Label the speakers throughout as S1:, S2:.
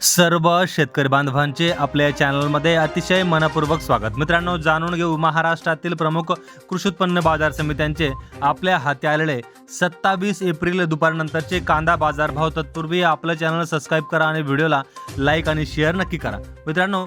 S1: सर्व शेतकरी बांधवांचे आपल्या चॅनलमध्ये अतिशय मनपूर्वक स्वागत. मित्रांनो जाणून घेऊ महाराष्ट्रातील प्रमुख कृषी उत्पन्न बाजार समित्यांचे आपल्या हाती आलेले सत्तावीस एप्रिल दुपारनंतरचे कांदा बाजारभाव तत्पूर्वी आपलं चॅनल सबस्क्राईब करा आणि व्हिडिओला लाईक आणि शेअर नक्की करा. मित्रांनो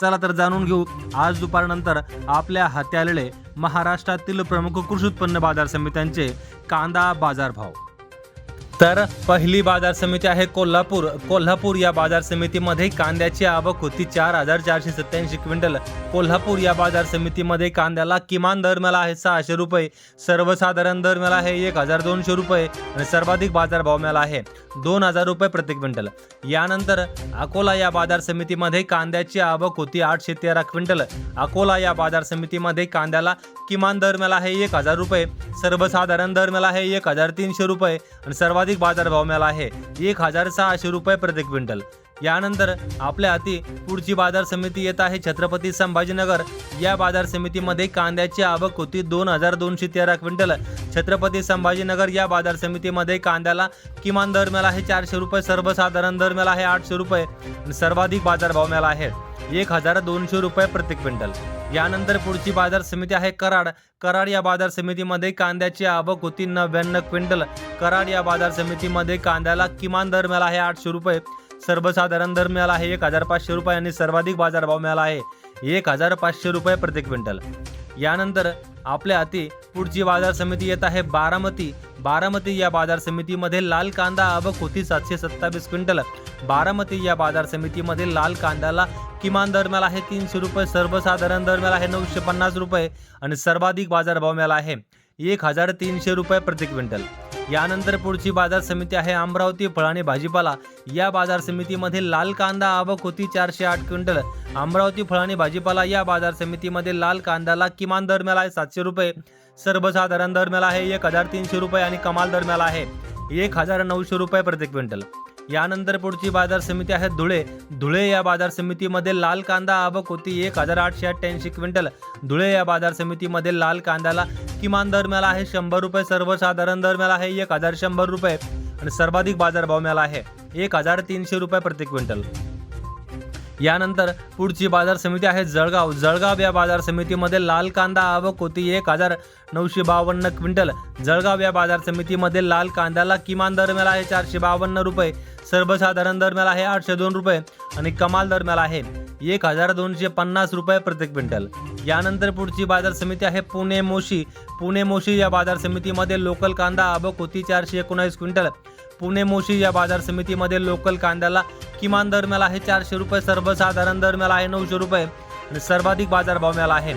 S1: चला तर जाणून घेऊ. आज दुपारनंतर आपल्या हाती आलेले महाराष्ट्रातील प्रमुख कृषी उत्पन्न बाजार समित्यांचे कांदा बाजारभाव. तर पहिली बाजार समिती आहे कोल्हापूर. कोल्हापूर या बाजार समितीमध्ये कांद्याची आवक होती चार हजार चारशे सत्याऐंशी क्विंटल. कोल्हापूर या बाजार समितीमध्ये कांद्याला किमान दर मिळाला आहे सहाशे रुपये. सर्वसाधारण दर मिळाला आहे एक हजार दोनशे रुपये आणि सर्वाधिक बाजारभाव मिळाला आहे दोन हजार रुपये प्रति क्विंटल. यानंतर अकोला या बाजार समितीमध्ये कांद्याची आवक होती आठशे तेरा क्विंटल. अकोला या बाजार समितीमध्ये कांद्याला किमान दर मिळाला आहे एक हजार रुपये. सर्वसाधारण दर मिळाला आहे एक हजार तीनशे रुपये आणि सर्वाधिक बाजारभाव मिळाला आहे. एक हजार सहाशे रुपये प्रति क्विंटल. यानंतर आपल्या हाती पुढची बाजार समिती येत आहे. छत्रपती संभाजीनगर या बाजार समितीमध्ये कांद्याची आवक होती दोन हजार दोनशे तेरा क्विंटल. छत्रपती संभाजीनगर या बाजार समितीमध्ये कांद्याला किमान दर मिळाला आहे चारशे रुपये सर्वसाधारण दर मिळाला आहे आठशे रुपये सर्वाधिक बाजारभाव मिळाला आहे एक हजार दोनशे रुपये प्रति क्विंटल. यानंतर पुढची बाजार समिती आहे कराड. कराड या बाजार समितीमध्ये कांद्याची आवक होती नव्याण्णव क्विंटल. कराड या बाजार समितीमध्ये कांद्याला किमान दर मिळाला आहे आठशे रुपये. सर्वसाधारण दर मिळाला आहे एक हजार पाचशे रुपये आणि सर्वाधिक बाजारभाव मिळाला आहे एक हजार पाचशे रुपये प्रति क्विंटल. यानंतर आपल्या हाती पुढची बाजार समिती येत आहे बारामती. बारामती या बाजार समितीमध्ये लाल कांदा आवक होती सातशे सत्तावीस क्विंटल. बारामती या बाजार समितीमध्ये लाल कांद्याला किमान दर मिळाला आहे तीनशे रुपये सर्वसाधारण दर मिळाला आहे नऊशे पन्नास रुपये आणि सर्वाधिक बाजारभाव मिळाला आहे एक हजार तीनशे रुपये प्रति क्विंटल. यानंतर पुढची बाजार समिती आहे अमरावती फळ आणि भाजीपाला. या बाजार समितीमध्ये लाल कांदा आवक होती चारशे आठ क्विंटल. अमरावती फळ आणि भाजीपाला या बाजार समितीमध्ये लाल कांद्याला किमान दर मिळाला आहे सातशे रुपये. सर्वसाधारण दर मिळाला आहे एक हजार तीनशे रुपये आणि कमाल दर मिळाला आहे एक हजार नऊशे रुपये प्रति क्विंटल. यानंतर पुढची बाजार समिती आहे धुळे. धुळे या बाजार समितीमध्ये लाल कांदा आवक होती एक हजार आठशे अठ्ठ्याऐंशी क्विंटल. धुळे या बाजार समितीमध्ये लाल कांद्याला किमान दर मिळाला आहे शंभर रुपये सर्वसाधारण दर मिळाला आहे एक हजार शंभर रुपये. आणि सर्वाधिक बाजारभाव मिळाला आहे एक हजार तीनशे रुपये प्रति क्विंटल. यानंतर पुढची बाजार समिती आहे जळगाव. जळगाव या बाजार समितीमध्ये लाल कांदा आवक होती एक हजार नऊशे बावन्न क्विंटल. जळगाव या बाजार समितीमध्ये लाल कांद्याला किमान दर मिळाला आहे चारशे बावन्न रुपये. सर्वसाधारण दर मिळाला आहे आठशे दोन रुपये आणि कमाल दर मिळाला आहे एक हजार दोनशे पन्नास रुपये प्रति क्विंटल. यानंतर पुढची बाजार समिती आहे पुणे मोशी. पुणे मोशी या बाजार समितीमध्ये लोकल कांदा आवक होती चारशे एकोणावीस क्विंटल. पुणे मोशी या बाजार समितीमध्ये लोकल कांद्याला किमान दर मिळाला आहे चारशे रुपये सर्वसाधारण दर मिळाला आहे नऊशे रुपये आणि सर्वाधिक बाजारभाव मिळाला आहे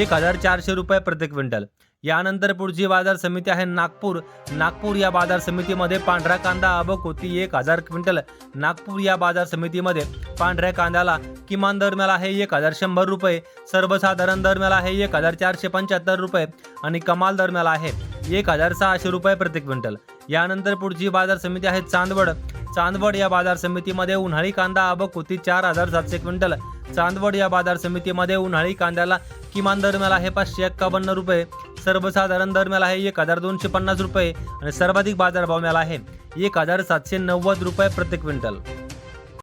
S1: एक हजार चारशे रुपये प्रति क्विंटल. यानंतर पुढची बाजार समिती आहे नागपूर. नागपूर या बाजार समितीमध्ये पांढरा कांदा अबक होती एक हजार क्विंटल. नागपूर या बाजार समितीमध्ये पांढऱ्या कांद्याला किमान दर मिळाला आहे एक हजार शंभर रुपये सर्वसाधारण दर मिळाला आहे एक हजार चारशे पंच्याहत्तर रुपये आणि कमाल दर मिळाला आहे एक हजार सहाशे रुपये प्रति क्विंटल. यानंतर पुढची बाजार समिती आहे चांदवड. चांदवड या बाजार समितीमध्ये उन्हाळी कांदा आवक होती चार हजार सातशे क्विंटल. चांदवड या बाजार समितीमध्ये उन्हाळी कांद्याला किमान दर मिळाला आहे पाचशे एक्कावन्न रुपये. सर्वसाधारण दर मिळाला आहे एक हजार दोनशे पन्नास रुपये. आणि सर्वाधिक बाजारभाव मिळाला आहे एक हजार सातशे नव्वद रुपये प्रति क्विंटल.